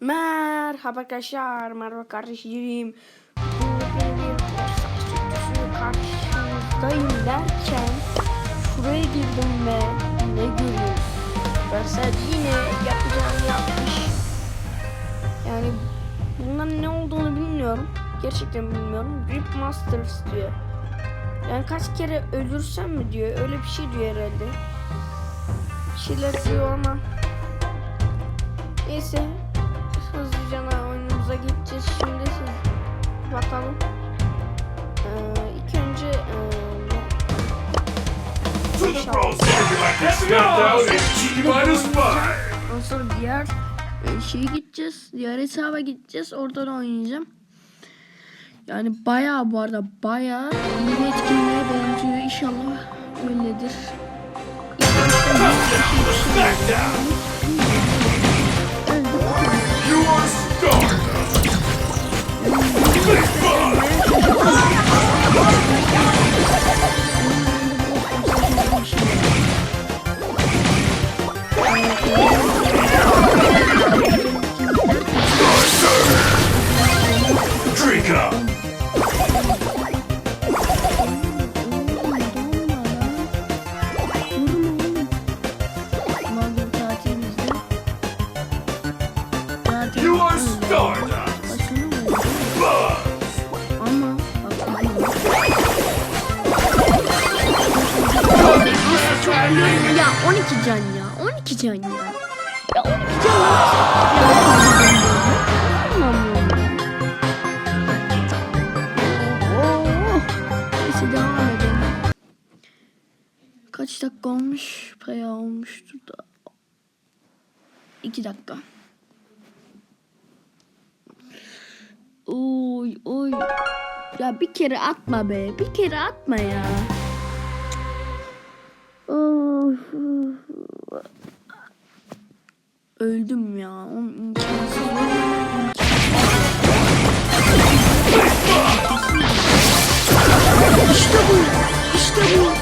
Merhaba arkadaşlar, merhaba kardeşim. Karşınızdayım derken şuraya girdim ve ne görüyorum? Versel yine yapacağını yapmış. Yani bundan ne olduğunu bilmiyorum. Gerçekten bilmiyorum. Grip Masters diyor. Yani kaç kere ölürsem mi diyor. Öyle bir şey diyor herhalde. Bir şeyler diyor ama. Neyse. Hızlıca oyunumuza geçeceğiz. Şimdi siz bakalım. Ee, ilk önce ee, sonra diğer e, şeye gideceğiz. Diğer hesaba gideceğiz. Oradan oynayacağım. Yani bayağı bu arada bayağı iyi etkinliğe benziyor. İnşallah öyledir. Smackdown. You Oh, my God. Ya 12 can ya. 12 can ya. Ya 12 can ya. Neyse devam edelim. Kaç dakika olmuş? Bayağı olmuştur da. 2 dakika. Oy oy. Ya bir kere atma be. Bir kere atma ya. Öldüm ya. İşte bu. İşte bu.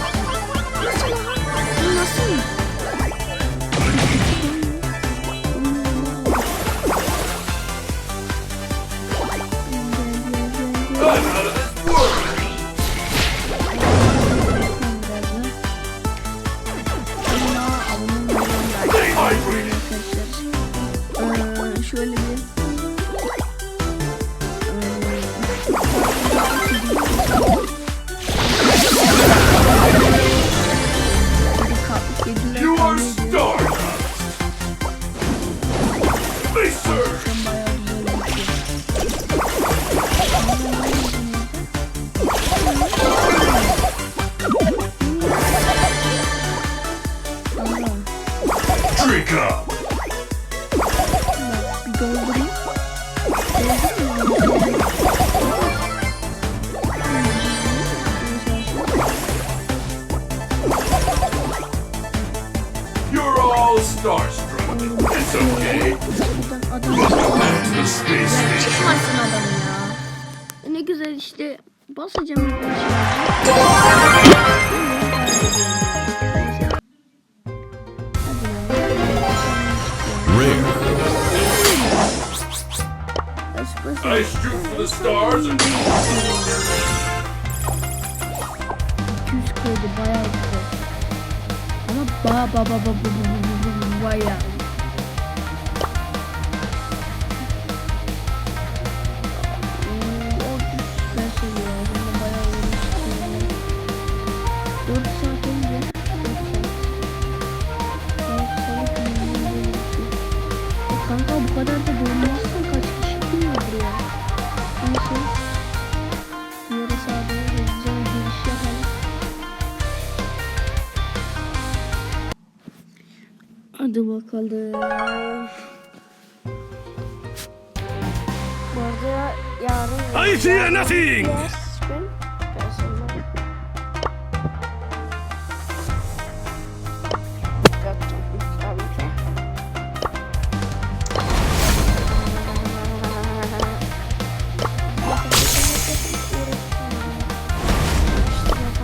Starstruck. It's okay. Buradan adam Welcome back to the space station. çıkmasın adam ya. Ne güzel işte basacağım. I shoot for the stars and 200 koydu bayağı güzel. Ama ba ba ba ba ba ba ba ba ba bayağı. Hmm, o süper seviyor. Aslında bayağı uğraştım. 4 saat önce 4 saat. 4 saat önce E kanka bu kadar da Bakalım. Bu arada yarın... I fear nothing. Yes, ben Perşembe. Yapacağım tabii ki.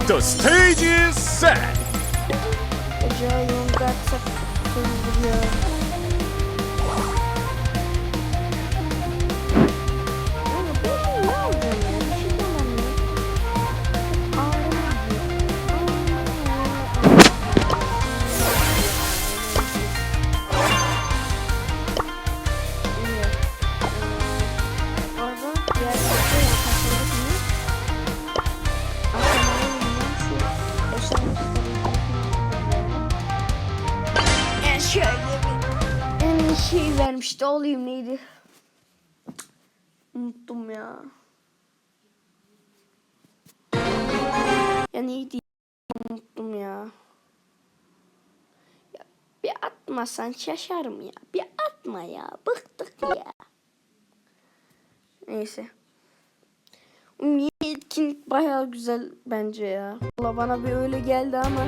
The stage is set. Pero işte olayım neydi? Unuttum ya. Ya neydi? Unuttum ya. ya bir atmasan şaşarım ya. Bir atma ya. Bıktık ya. Neyse. Yeni etkinlik bayağı güzel bence ya. Valla bana bir öyle geldi ama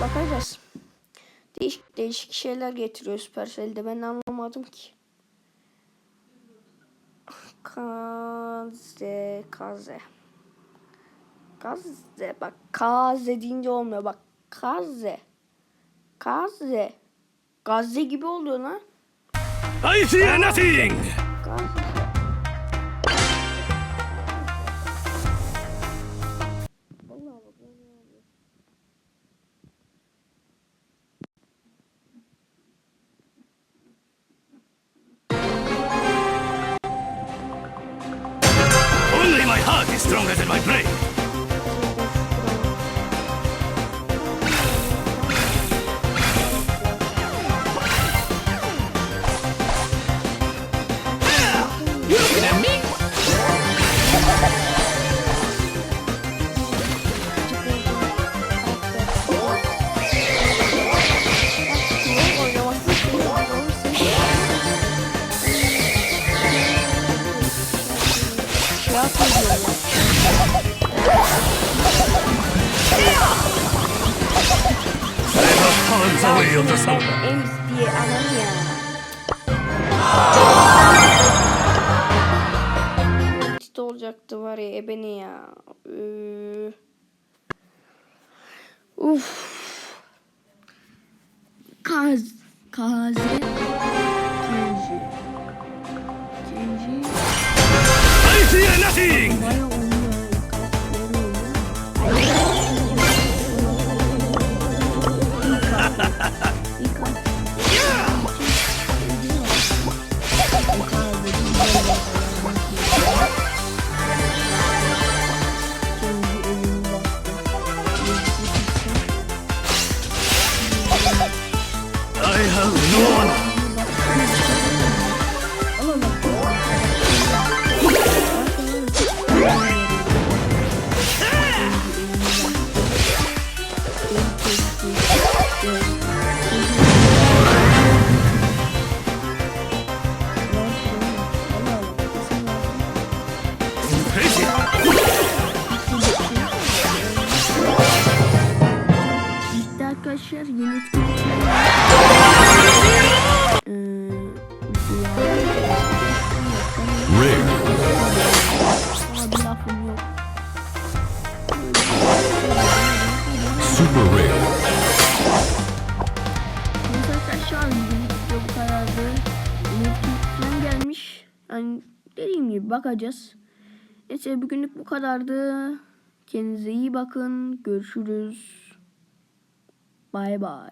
bakacağız. Değişik değişik şeyler getiriyor Supercell'de ben anlamadım ki. Kaze, kaze. Kaze bak kaze deyince olmuyor bak kaze. Kaze. Gazze gibi oluyor lan. I fear nothing! Kaze. Of the soul. Ems diye anam ya. İşte olacaktı var ya ebeni ya. Uf. Kaz. Kaze. Seeing! Arkadaşlar yeni. Ee. Super rare. Bu kadardı. Etkinlikler gelmiş. Yani dediğim gibi bakacağız. Neyse bugünlük bu kadardı. Kendinize iyi bakın. Görüşürüz. Bye bye.